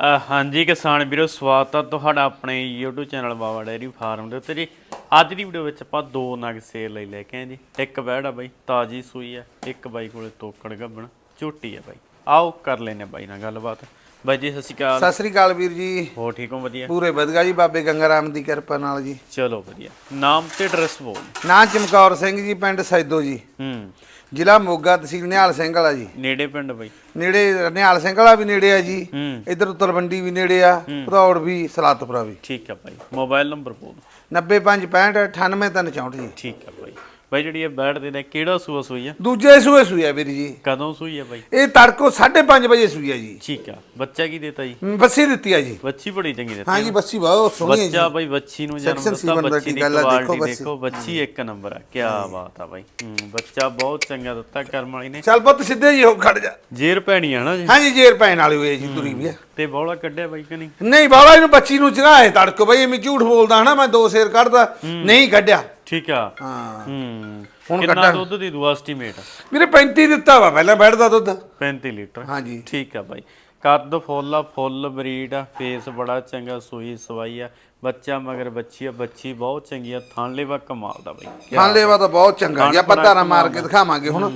ਅ, ਹਾਂਜੀ ਕਿਸਾਨ ਵੀਰੋ ਸਵਾਗਤ ਆ ਤੁਹਾਡਾ ਆਪਣੇ YouTube channel Baba dairy farm ਦੇ ਉੱਤੇ ਜੀ। ਅੱਜ ਦੀ ਵੀਡੀਓ ਵਿੱਚ ਆਪਾਂ ਦੋ ਨਗ ਸੇਲ ਲਈ ਲੈ ਕੇ ਆਏ ਜੀ। ਇੱਕ ਬੈੜ ਆ ਬਾਈ ਤਾਜੀ ਸੂਈ ਆ ਇੱਕ ਬਾਈ ਕੋਲੇ ਤੋਕੜ ਗੱਬਣ ਝੋਟੀ ਆ ਬਾਈ। ਆਓ ਕਰ ਲੈਨੇ ਬਾਈ ਨਾਲ ਗੱਲਬਾਤ। ਬਾਈ ਜੀ ਸਤਿ ਸ਼੍ਰੀ ਅਕਾਲ। ਸਤਿ ਸ੍ਰੀ ਅਕਾਲ ਵੀਰ ਜੀ। ਹੋ ਠੀਕ ਹੋ? ਵਧੀਆ। ਪੂਰੇ ਵਧੀਆ ਜੀ ਬਾਬੇ ਗੰਗਾ ਰਾਮ ਦੀ ਕਿਰਪਾ ਨਾਲ ਜੀ। ਚਲੋ ਵਧੀਆ। ਨਾਮ ਤੇ ਐਡਰੈਸ ਬੋਲ। ਨਾਂ ਚਮਕੌਰ ਸਿੰਘ ਜੀ ਪਿੰਡ ਸੈਦੋ ਜੀ। ਹੂੰ। ਜ਼ਿਲ੍ਹਾ ਮੋਗਾ ਤਹਿਸੀਲ ਨਿਹਾਲ ਸਿੰਘ ਵਾਲਾ ਜੀ। ਨੇੜੇ ਪਿੰਡ ਬਾਈ। ਨੇੜੇ ਨਿਹਾਲ ਸਿੰਘ ਵਾਲਾ ਵੀ ਨੇੜੇ ਆ ਜੀ। ਹੂੰ। ਇਧਰ ਤਲਵੰਡੀ ਵੀ ਨੇੜੇ ਆ ਭਦੌੜ ਵੀ ਸਲਾਤਪੁਰਾ ਵੀ। ਠੀਕ ਆ ਬਾਈ ਮੋਬਾਈਲ ਨੰਬਰ ਬੋਲ 9565 98364 ਜੀ। ਠੀਕ ਆ ਬਾਈ। ਬਾਈ ਜਿਹੜੀ ਇਹ ਬੈੜ ਦੇ ਨੇ ਕਿਹੜਾ ਸੂਆ ਸੂਈ ਆ ਦੂਜੇ ਸੂਏ ਸੂਈ ਆ ਵੀਰ ਜੀ। ਕਦੋਂ ਸੂਈ ਆ ਬਾਈ? ਇਹ ਤੜਕੋ 5:30 ਵਜੇ ਸੂਈ ਆ ਜੀ। ਠੀਕ ਆ। ਬੱਚਾ ਕੀ ਦੇਤਾ ਜੀ? ਹਮ, ਬੱਸੀ ਦਿੱਤੀ ਆ ਜੀ। ਬੱਚੀ ਬੜੀ ਚੰਗੀ ਦਿੱਤੀ ਹਾਂ ਜੀ ਬੱਸੀ ਬਹੁਤ ਸੋਹਣੀ ਹੈ ਬੱਚਾ ਬਾਈ ਬੱਚੀ ਨੂੰ ਜਨਮ Section ਦਿੱਤਾ ਬੱਚੀ ਦੀ ਗੱਲ ਆ, ਦੇਖੋ ਕੁਆਲਿਟੀ ਬੱਚੀ। ਦੇਖੋ ਬੱਚੀ ਇੱਕ ਨੰਬਰ ਆ ਕੀ ਬਾਤ ਆ ਬਾਈ। ਹੂੰ ਬੱਚਾ ਬਹੁਤ ਚੰਗਾ ਦਿੱਤਾ ਕਰਮ ਵਾਲੀ ਨੇ। ਚੱਲ ਪੁੱਤ ਸਿੱਧੇ ਜੀ ਹੋ ਖੜ ਜਾ। ਜੇਰ ਪੈਣੀ ਆ ਨਾ ਜੀ। ਹਾਂ ਜੀ ਜੇਰ ਪੈਣ ਵਾਲੀ ਹੋਈ ਹੈ ਜੀ ਤੁਰੀ ਵੀ ਤੇ ਬੌਲਾ ਕੱਢਿਆ ਬਾਈ ਕਿ ਨਹੀਂ? ਨਹੀਂ ਬਾਬਾ ਇਹਨੂੰ ਬੱਚੀ ਨੂੰ ਚੜਾਏ ਤੜਕੋ। ਬਈ ਐਵੇਂ ਝੂਠ ਬੋਲਦਾ ਹਨਾ ਮੈਂ ਦੋ ਸ਼ੇਰ ਕੱਢਦਾ। ਨਹੀਂ ਕੱਢਿਆ। ਠੀਕ ਆ। ਹਾਂ। ਹੂੰ। ਹੁਣ ਕਿੰਨਾ। ਦੁੱਧ ਦੀ ਦੂ ਐਸਟੀਮੇਟ ਵੀਰੇ 35 ਦਿੱਤਾ ਵਾ ਪਹਿਲਾਂ ਬੈਠਦਾ ਦੁੱਧ। 35 ਲੀਟਰ। ਹਾਂਜੀ। ਠੀਕ ਆ ਬਾਈ। ਕੱਦ ਫੁੱਲ ਆ ਫੁੱਲ ਬਰੀਡ ਆ ਫੇਸ ਬੜਾ ਚੰਗਾ ਸੂਈ ਸਵਾਈ ਆ। ਬੱਚਾ ਮਗਰ ਬੱਚੀ ਆ ਬੱਚੀ ਬਹੁਤ ਚੰਗੀ ਆ। ਥਣ ਲੈਵਾ ਕਮਾਲ ਦਾ ਬਾਈ। ਕਿਆ ਖਾਣ ਲੈਵਾ ਤਾਂ ਬਹੁਤ ਚੰਗਾ ਜੀ ਆਪਾਂ ਧਾਰਾ ਮਾਰ ਕੇ ਦਿਖਾਵਾਂਗੇ ਹੁਣ।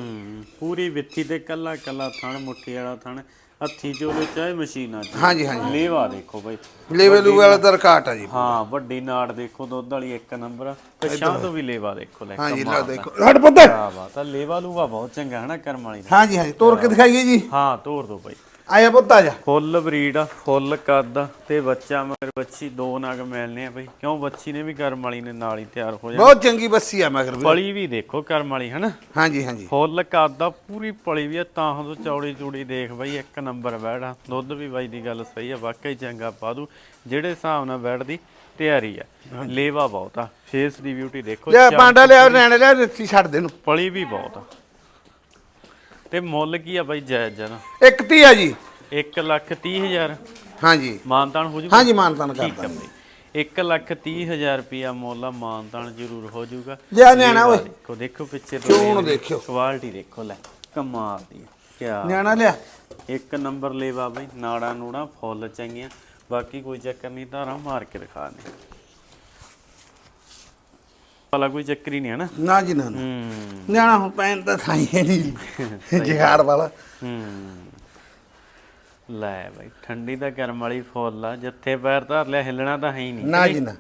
ਪੂਰੀ ਵਿੱਥੀ ਤੇ ਕੱਲਾ ਕੱਲਾ ਥਣ ਮੁੱਠੀ ਵਾਲਾ ਥਣ। ਹੱਥੀ ਚੋਲੇ ਚਾਹੇ ਮਸ਼ੀਨਾਂ ਚ। ਹਾਂਜੀ ਹਾਂਜੀ। ਲੇਵਾ ਦੇਖੋ ਬਾਈ। ਲੈਵਲ ਵਾਲਾ ਤਾਂ ਰਕਾਟ ਆ ਜੀ। ਹਾਂ ਵੱਡੀ ਨਾੜ ਦੇਖੋ ਦੁੱਧ ਵਾਲੀ ਇੱਕ ਨੰਬਰ ਆ। ਤੇ ਸ਼ਾਹ ਤੋਂ ਵੀ ਲੇਵਾ ਦੇਖੋ ਲੈ ਹਾਂਜੀ ਲਾ। ਦੇਖੋ। ਹਟ ਪੁੱਤ। ਕਿਆ ਬਾਤ ਆ ਲੇਵਾ ਲੂਵਾ ਬਹੁਤ ਚੰਗਾ ਹੈ ਨਾ ਕਰਮ ਵਾਲੀ ਦਾ। ਹਾਂਜੀ ਹਾਂਜੀ ਤੋੜ ਕੇ ਦਿਖਾਈਏ ਜੀ। ਹਾਂ ਤੋੜ ਦੋ ਬਾਈ। ਆਇਆ ਪੁੱਤ ਆ ਜਾ। ਫੁੱਲ ਬਰੀਡ ਆ ਫੁੱਲ ਕੱਦ ਆ ਤੇ ਬੱਚਾ ਮਗਰ ਬੱਚੀ ਦੋ ਨਗ ਮਿਲਨੇ ਆ ਬਈ। ਕਿਉਂ ਬੱਚੀ ਨੇ ਵੀ ਕਰਮ ਵਾਲੀ ਨੇ ਨਾਲ ਹੀ ਤਿਆਰ ਹੋ ਜਾਣਾ? ਬਹੁਤ ਚੰਗੀ ਬੱਸੀ ਆ ਮਗਰ ਵੀ। ਪਲੀ ਵੀ ਦੇਖੋ ਕਰਮ ਵਾਲੀ ਹਨਾ? ਹਾਂਜੀ ਹਾਂਜੀ। ਫੁੱਲ ਕੱਦ ਆ ਪੂਰੀ ਪਲੀ ਵੀ ਆ ਤਾਂ ਤੋਂ ਚੌੜੀ ਚੂੜੀ ਦੇਖ ਬਈ ਇੱਕ ਨੰਬਰ ਬੈੜਾ ਦੁੱਧ ਵੀ ਬਾਈ ਦੀ ਗੱਲ ਸਹੀ ਆ ਵਾਕਈ ਚੰਗਾ ਪਾਦੂ। ਜਿਹੜੇ ਹਿਸਾਬ ਨਾਲ ਬੈੜ ਦੀ ਤਿਆਰੀ ਆ। ਲੇਵਾ ਬਹੁਤ ਆ ਫੇਸ ਦੀ ਬਿਊਟੀ ਦੇਖੋ ਚਮ- ਪਾਂਡਾ ਲਿਆ ਨੈਣ ਲਿਆ ਰੱਸੀ ਛੱਡ ਦੇ ਨੂੰ ਪਲੀ ਵੀ ਬਹੁਤ ਆ। ਤੇ ਮੁੱਲ ਕੀ ਆ ਬਾਈ ਜਾਇਜ਼ ਜਨਾ? ਇੱਕ ਤੀ ਆ ਜੀ। 1 ਲੱਖ 30 ਹਜ਼ਾਰ। ਹਾਂਜੀ। ਮਾਨਤਾਨ ਹੋ ਜੂਗਾ? ਹਾਂਜੀ ਮਾਨਤਾਨ ਠੀਕ ਕਰਦਾ। ਹੈ ਬਈ। 1 ਲੱਖ 30 ਹਜ਼ਾਰ ਰੁਪਿਆ ਮੁੱਲ ਆ ਮਾਨਤਾਨ ਜ਼ਰੂਰ ਹੋ ਜਾਊਗਾ ਲਿਆ ਨਿਆਣਾ ਓਏ। ਦੇਖੋ ਦੇਖੋ ਪਿੱਛੇ ਚੋਣ ਦੇਖਿਓ। ਕੁਆਲਿਟੀ ਦੇਖੋ ਲੈ ਕਮਾਲ ਦੀ ਕਿਆ ਨਿਆਣਾ ਲਿਆ। ਇੱਕ ਨੰਬਰ ਲੇਵਾ ਬਈ ਨਾੜਾ ਨੂੜਾ ਫੁੱਲ ਚੰਗੀਆਂ। ਬਾਕੀ ਕੋਈ ਚੱਕਰ ਨਹੀਂ ਧਾਰਾਂ ਮਾਰ ਕੇ ਦਿਖਾ ਦੇ ਭਲਾ ਕੋਈ ਚੱਕਰ ਹੀ ਨਹੀਂ ਹੈ ਨਾ। ਨਾ ਜੀ ਨਾ ਨਾ। ਹੂੰ। ਨਿਆਣਾ ਹੁਣ ਪੈਣ ਤਾਂ ਥਾਈ ਹੈ ਨਹੀਂ। ਜਿਹਾੜ ਵਾਲਾ। ਹੂੰ। ਲੈ ਬਈ ਠੰਡੀ ਦਾ ਗਰਮ ਵਾਲੀ ਫੁੱਲ ਆ ਜਿੱਥੇ ਪੈਰ ਧਰ ਲਿਆ ਹਿੱਲਣਾ ਤਾਂ ਹੈ ਹੀ ਨਹੀਂ। ਨਾ ਜੀ ਨਾ।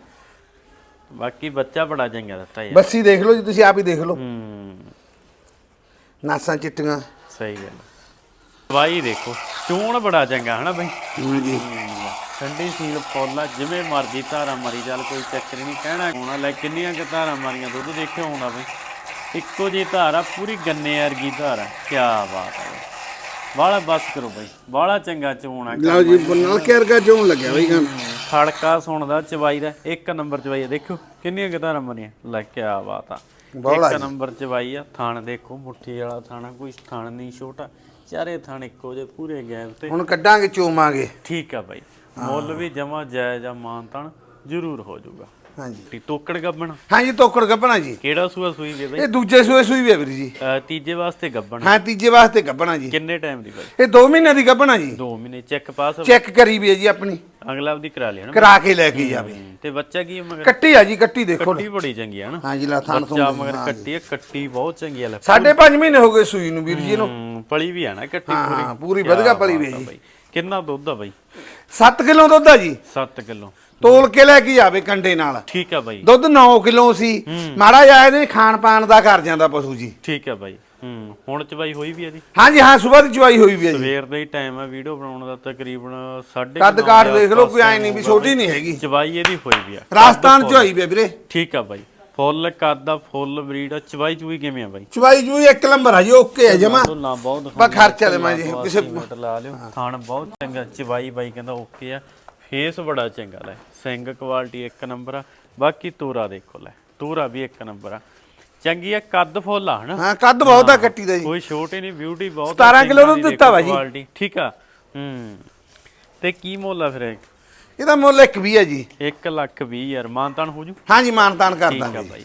ਬਾਕੀ ਬੱਚਾ ਬੜਾ ਚੰਗਾ ਦਿੱਤਾ ਯਾਰ। ਬੱਸੀ ਦੇਖ ਲਓ ਜੀ ਤੁਸੀਂ ਆਪ ਹੀ ਦੇਖ ਲਓ। ਹੂੰ। ਨਾਸਾਂ ਚਿੱਟੀਆਂ। ਸਹੀ ਗੱਲ। ਵਾਈ ਦੇਖੋ ਚੂਣ ਬੜਾ ਚੰਗਾ ਹਨਾ ਬਈ? ਹਾਂਜੀ ਠੰਡੀ ਸੀਲ ਫੁੱਲ ਜਿਵੇਂ ਮਰਜ਼ੀ ਧਾਰਾ ਮਰੀ ਚੱਲ ਕੋਈ ਚੱਕਰ ਨਹੀਂ ਕਹਿਣਾ ਹੋਣਾ ਲੈ ਕਿੰਨੀਆਂ ਕਿ ਧਾਰਾ ਮਾਰੀਆਂ? ਦੁੱਧ ਦੇਖਿਓ ਹੋਣਾ ਬਈ ਇੱਕੋ ਜੀ ਧਾਰਾ ਪੂਰੀ ਗੰਨੇ ਵਰਗੀ ਧਾਰਾ ਕੀ ਬਾਤ ਹੈ ਬਾਲਾ ਬਸ ਕਰੋ ਬਈ ਬਾਲਾ ਚੰਗਾ ਚੂਣ ਲਓ ਜੀ ਨਾਲ ਕਿਰਗਾ ਜੋਣ ਲੱਗਿਆ ਬਈ ਗਾਂ ਖੜਕਾ ਸੁਣਦਾ ਚਵਾਈ ਦਾ ਇੱਕ ਨੰਬਰ ਚਵਾਈ ਆ। ਦੇਖੋ ਕਿੰਨੀਆਂ ਗਧਾਰਾਂ ਮਰੀਆਂ? ਲੈ ਕੀ ਬਾਤ ਆ। ਇੱਕ ਨੰਬਰ ਚਵਾਈ ਆ ਥਣ ਦੇਖੋ ਮੁੱਠੀ ਵਾਲਾ ਥਾਣਾ ਕੋਈ ਥਣ ਨਹੀਂ ਛੋਟਾ। ਚਾਰੇ ਥਣ ਇੱਕੋ ਜੇ ਪੂਰੇ ਗੈਪ ਤੇ। ਹੁਣ ਕੱਢਾਂਗੇ ਚੋਵਾਂਗੇ। ਠੀਕ ਆ ਬਾਈ। ਮੁੱਲ ਵੀ ਜਮਾ ਜਾਇਜ਼ ਆ ਮਾਨਤਨ ਜ਼ਰੂਰ ਹੋ ਜਾਊਗਾ। ਹਾਂਜੀ। ਟੀ ਤੋਕੜ ਗੱਬਣ। ਹਾਂਜੀ ਤੋਕੜ ਗੱਬਣਾ ਜੀ। ਕਿਹੜਾ ਸੂਆ ਸੂਈ ਵੀ ਬਾਈ? ਇਹ ਦੂਜੇ ਸੂਏ ਸੂਈ ਵੀ ਹੈ ਵੀਰ ਜੀ। ਅਹ ਤੀਜੇ ਵਾਸਤੇ ਗੱਬਣ। ਹਾਂ ਤੀਜੇ ਵਾਸਤੇ ਗੱਬਣਾ ਜੀ। ਕਿੰਨੇ ਟਾਈਮ ਦੀ ਬਾਈ? ਇਹ 2 ਮਹੀਨੇ ਦੀ ਗੱਬਣਾ ਜੀ। 2 ਮਹੀਨੇ ਚੈੱਕ ਪਾਸ ਚੈੱਕ ਕਰੀ ਵੀ ਹੈ ਜੀ ਆਪਣੀ। ਅਗਲਾ ਵੀ ਕਰਾ ਲਿਆ ਨਾ। ਕਰਾ ਕੇ ਲੈ ਕੇ ਜਾਵੇ। ਤੇ ਬੱਚਾ ਕੀ ਮਗਰ? ਕੱਟੀ ਆ ਜੀ ਕੱਟੀ ਦੇਖੋ। ਕੱਟੀ ਬੜੀ ਚੰਗੀ ਆ ਨਾ। ਹਾਂਜੀ ਲਾ ਥਾਨ ਬੱਚਾ ਮਗਰ ਕੱਟੀ ਆ ਕੱਟੀ ਬਹੁਤ ਚੰਗੀ ਆ ਲੈ ਸਾਢੇ ਪੰਜ ਮਹੀਨੇ ਹੋ ਗਏ ਸੂਈ ਨੂੰ ਵੀਰ ਜੀ ਇਹਨੂੰ। ਹੂੰ, ਪਲੀ ਵੀ ਆ ਨਾ ਕੱਟੀ ਹਾਂ, ਪੂਰੀ। ਹਾਂ, ਵਧੀਆ ਪਲੀ ਵੀ ਹੈ ਜੀ। ਕਿੰਨਾ ਦੁੱਧ ਆ ਬਾਈ? 7 ਕਿਲੋ ਦੁੱਧ ਆ ਜੀ। 7 ਕਿਲੋ। ਤੋਲ ਕੇ ਲੈ ਕੇ ਜਾਵੇ ਕੰਡੇ ਨਾਲ। ਠੀਕ ਆ ਬਾਈ। ਦੁੱਧ 9 ਕਿਲੋ ਸੀ। ਮਾੜਾ ਜਿਹਾ ਇਹਦੇ ਖਾਣ ਪਾਣ ਦਾ ਕਰ ਜਾਂਦਾ ਪਸ਼ੂ ਜੀ। ਠੀਕ ਆ ਬਾਈ। ਹੂੰ ਹੁਣ ਚਵਾਈ ਹੋਈ ਵੀ ਆ ਜੀ। ਹਾਂਜੀ ਹਾਂ ਸਵੇਰ ਦੀ ਚਵਾਈ ਹੋਈ ਵੀ ਹੈ ਜੀ। ਸਵੇਰ ਦਾ ਹੀ ਟਾਈਮ ਆ ਵੀਡੀਓ ਬਣਾਉਣ ਦਾ ਤਕਰੀਬਨ 8:30 ਕੱਦ ਕਾਠ ਦੇਖ ਲਓ ਕੋਈ ਐ ਨਹੀਂ ਵੀ ਛੋਟੀ ਨਹੀਂ ਹੈਗੀ। ਚਵਾਈ ਇਹਦੀ ਹੋਈ ਵੀ ਆ। ਰਾਜਸਥਾਨ ਚ ਹੋਈ ਵੀ ਹੈ ਵੀਰੇ। ਠੀਕ ਆ ਬਾਈ। ਫੁੱਲ ਕੱਦ ਆ ਫੁੱਲ ਬਰੀਡ ਆ ਚਵਾਈ ਚੂਈ ਕਿਵੇਂ ਆ ਬਾਈ? ਚਵਾਈ ਜੂਈ ਇੱਕ ਨੰਬਰ ਆ ਜੀ ਓਕੇ ਹੈ ਜਮਾ। ਬਹੁਤ ਬਾ ਖਰਚਾ ਦੇਵਾਂ ਜੀ, ਕਿਸੇ- ਮੀਟਰ ਲਾ ਲਿਓ। ਥਾਣ ਬਹੁਤ ਚੰਗਾ ਚਵਾਈ ਬਾਈ ਕਹਿੰਦਾ ਓਕੇ ਆ। ਫੇਸ ਬੜਾ ਚੰਗਾ ਲੈ ਸਿੰਗ ਕੁਆਲਿਟੀ ਇੱਕ ਨੰਬਰ ਆ। ਬਾਕੀ ਤੂਰਾ ਦੇਖੋ ਲੈ ਤੂਰਾ ਵੀ ਇੱਕ ਨੰਬਰ ਆ। ਚੰਗੀ ਆ ਕੱਦ ਫੁੱਲ ਆ ਹਨਾ? ਹਾਂ ਕੱਦ ਬਹੁਤ ਆ ਕੱਟੀ ਦਾ ਜੀ। ਕੋਈ ਛੋਟੀ ਨਹੀਂ ਬਿਊਟੀ ਬਹੁਤ 17 ਕਿਲੋ ਦੁੱਧ ਦਿੱਤਾ ਵਾ ਜੀ। ਕੁਆਲਿਟੀ ਠੀਕ ਆ? ਹੂੰ। ਤੇ ਕੀ ਮੁੱਲ ਆ ਫਿਰ ਇਹਦਾ ਮੁੱਲ ਇੱਕ ਵੀ ਹੈ ਜੀ। 1 ਲੱਖ 20 ਹਜ਼ਾਰ ਮਾਨਤਾਨ ਹੋ ਜੂ? ਹਾਂਜੀ ਮਾਨਤਾਨ ਕਰ ਠੀਕ ਆ ਦਾਂਗੇ ਬਾਈ।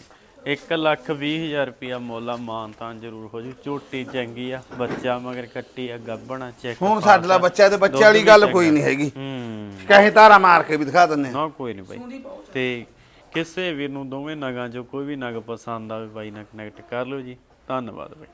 1 ਲੱਖ 20 ਹਜ਼ਾਰ ਰੁਪਿਆ ਮੁੱਲ ਆ ਮਾਨਤਾਂ ਜ਼ਰੂਰ ਹੋ ਜੂ। ਝੋਟੀ ਚੰਗੀ ਆ ਬੱਚਾ ਮਗਰ ਕੱਟੀ ਆ ਗੱਬਣਾ ਚੈੱਕ ਹੁਣ ਸਾਡੇ ਦਾ ਬੱਚਾ ਤੇ ਬੱਚੇ ਵਾਲੀ ਗੱਲ ਕੋਈ ਨਹੀਂ ਹੈਗੀ। ਹੂੰ। ਕਹੇ ਤਾਰਾ ਮਾਰ ਕੇ ਵੀ ਦਿਖਾ ਦਿੰਨੇ। ਨਾ ਕੋਈ ਨਹੀਂ ਬਾਈ। ਤੇ ਕਿਸੇ ਵੀਰ ਨੂੰ ਦੋਵੇਂ ਨਗਾਂ ਚੋਂ ਕੋਈ ਵੀ ਨਗ ਪਸੰਦ ਆਵੇ ਬਾਈ ਨਾਲ ਕਨੈਕਟ ਕਰ ਲਿਓ ਜੀ। ਧੰਨਵਾਦ ਬਾਈ।